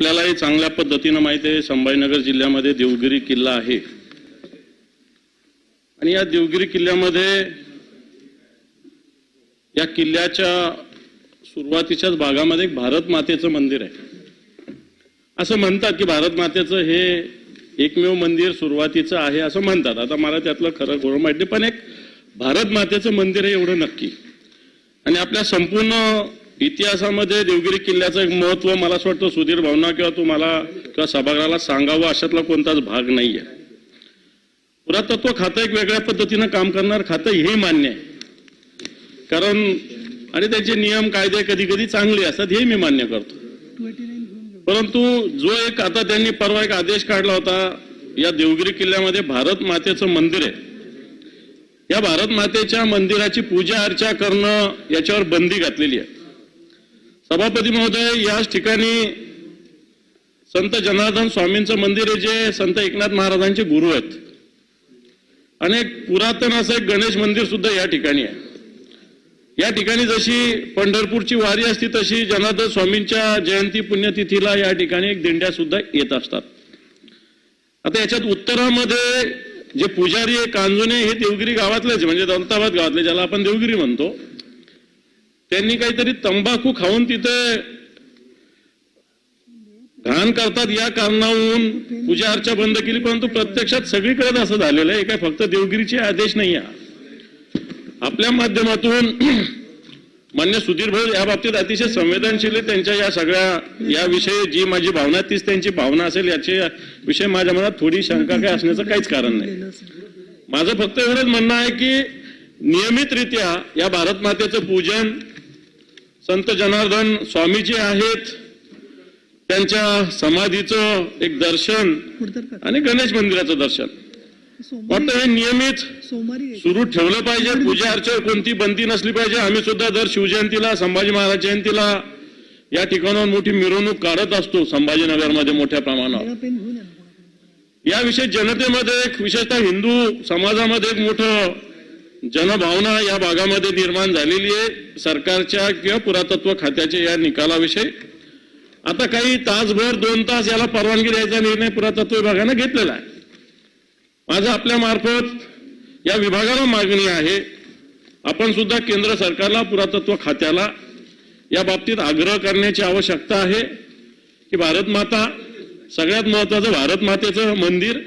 आपल्यालाही चांगल्या पद्धतीनं माहिती आहे संभाजीनगर जिल्ह्यामध्ये देवगिरी किल्ला आहे. आणि या देवगिरी किल्ल्यामध्ये या किल्ल्याच्या सुरुवातीच्याच भागामध्ये एक भारत मातेचं मंदिर आहे. असं म्हणतात की भारत मातेचं हे एकमेव मंदिर सुरुवातीचं आहे असं म्हणतात. आता मला त्यातलं खरं खरं माहिती पण एक भारत मातेचं मंदिर आहे एवढं नक्की. आणि आपल्या संपूर्ण इतिहासामध्ये देवगिरी किल्ल्याचं एक महत्त्व मला असं वाटतं सुधीर भावना किंवा तुम्हाला किंवा सभागृहाला सांगावं अशातला कोणताच भाग नाहीये. पुरातत्व खातं एक वेगळ्या पद्धतीनं काम करणार खातं हे मान्य आहे. कारण आणि त्याचे नियम कायदे कधी कधी चांगले असतात हे मी मान्य करतो. परंतु जो एक आता त्यांनी परवा एक आदेश काढला होता या देवगिरी किल्ल्यामध्ये भारत मातेचं मंदिर आहे. या भारत मातेच्या मंदिराची पूजा अर्चा करणं याच्यावर बंदी घातलेली आहे. सभापती महोदय याच ठिकाणी संत जनार्दन स्वामींचं मंदिर आहे जे संत एकनाथ महाराजांचे गुरु आहेत. आणि एक पुरातन असं एक गणेश मंदिर सुद्धा या ठिकाणी आहे. या ठिकाणी जशी पंढरपूरची वारी असती तशी जनार्दन स्वामींच्या जयंती पुण्यतिथीला या ठिकाणी एक दिंड्या सुद्धा येत असतात. आता याच्यात उत्तरामध्ये जे पुजारी आहे कांजुने हे देवगिरी गावातलेच म्हणजे दौलताबाद गावातले ज्याला आपण देवगिरी म्हणतो त्यांनी काहीतरी तंबाखू खाऊन तिथे घाण करतात या कारणाहून पूजा अर्चा बंद केली परंतु प्रत्यक्षात सगळीकडे असं झालेलं आहे. काय फक्त देवगिरीचे आदेश नाही आहे. आपल्या माध्यमातून मान्य सुधीर भाऊ या बाबतीत अतिशय संवेदनशील आहे त्यांच्या या सगळ्या याविषयी जी माझी भावना तीच त्यांची भावना असेल याचे विषय माझ्या मनात थोडी शंका काय असण्याचं काहीच कारण नाही. माझं फक्त एवढंच म्हणणं आहे की नियमितरित्या या भारत मातेचं पूजन संत जनार्दन स्वामी जे आहेत. त्यांच्या समाधीचं एक दर्शन आणि गणेश मंदिराचं दर्शन. वाटतं हे नियमित सुरू ठेवलं पाहिजे. पूजा अर्चेवर कोणती बंदी नसली पाहिजे. आम्ही सुद्धा दर शिवजयंतीला संभाजी महाराज जयंतीला या ठिकाणावर मोठी मिरवणूक काढत असतो संभाजीनगरमध्ये मोठ्या प्रमाणावर. याविषयी जनतेमध्ये एक विशेषतः हिंदू समाजामध्ये एक मोठं जनभावना या भागामध्ये निर्माण झालेली आहे सरकारच्या किंवा पुरातत्व खात्याच्या या निकालाविषयी. आता काही तासभर दोन तास याला परवानगी द्यायचा निर्णय पुरातत्व विभागानं घेतलेला आहे. माझं आपल्या मार्फत या विभागाला मागणी आहे आपण सुद्धा केंद्र सरकारला पुरातत्व खात्याला या बाबतीत आग्रह करण्याची आवश्यकता आहे की भारत माता सगळ्यात महत्वाचं भारत मातेचं मंदिर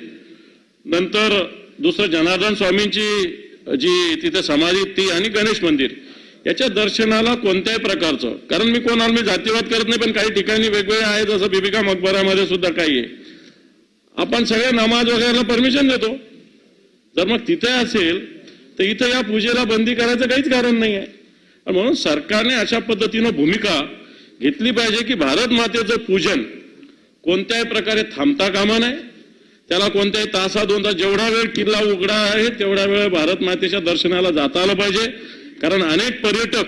नंतर दुसरं जनार्दन स्वामींची जी तिथे समाधी ती आणि गणेश मंदिर याच्या दर्शनाला कोणत्याही प्रकारचं कारण मी कोणाला मी जातीवाद करत नाही पण काही ठिकाणी वेगवेगळे आहे जसं बिबिका मकबरामध्ये सुद्धा काही आहे. आपण सगळ्या नमाज वगैरेला परमिशन देतो. जर मग तिथे असेल तर इथं या पूजेला बंदी करायचं काहीच कारण नाही आहे. म्हणून सरकारने अशा पद्धतीनं भूमिका घेतली पाहिजे की भारत मातेचं पूजन कोणत्याही प्रकारे थांबता कामा नये. त्याला कोणत्याही तासा दोन तास जेवढा वेळ किल्ला उघडा आहे तेवढा वेळ भारत मातेच्या दर्शनाला जाता आलं पाहिजे. कारण अनेक पर्यटक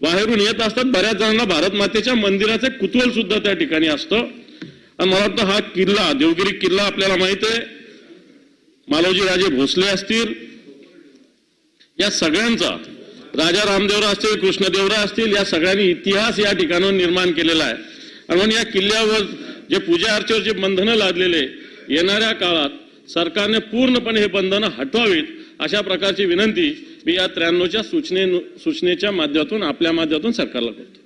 बाहेरून येत असतात. बऱ्याच जणांना भारत मातेच्या मंदिराचे कुतूहल सुद्धा त्या ठिकाणी असतं. आणि मला वाटतं हा किल्ला देवगिरी किल्ला आपल्याला माहीत आहे. मालोजी राजे भोसले असतील. या सगळ्यांचा राजा रामदेवरा असतील कृष्णदेवरा असतील या सगळ्यांनी इतिहास या ठिकाणावर निर्माण केलेला आहे. आणि म्हणून या किल्ल्यावर जे पूजा अर्चेवर जे बंधनं लादलेले येणाऱ्या काळात सरकारने पूर्णपणे हे बंधनं हटवावीत अशा प्रकारची विनंती मी या त्र्याण्णवच्या सूचने सूचनेच्या माध्यमातून आपल्या माध्यमातून सरकारला करतो.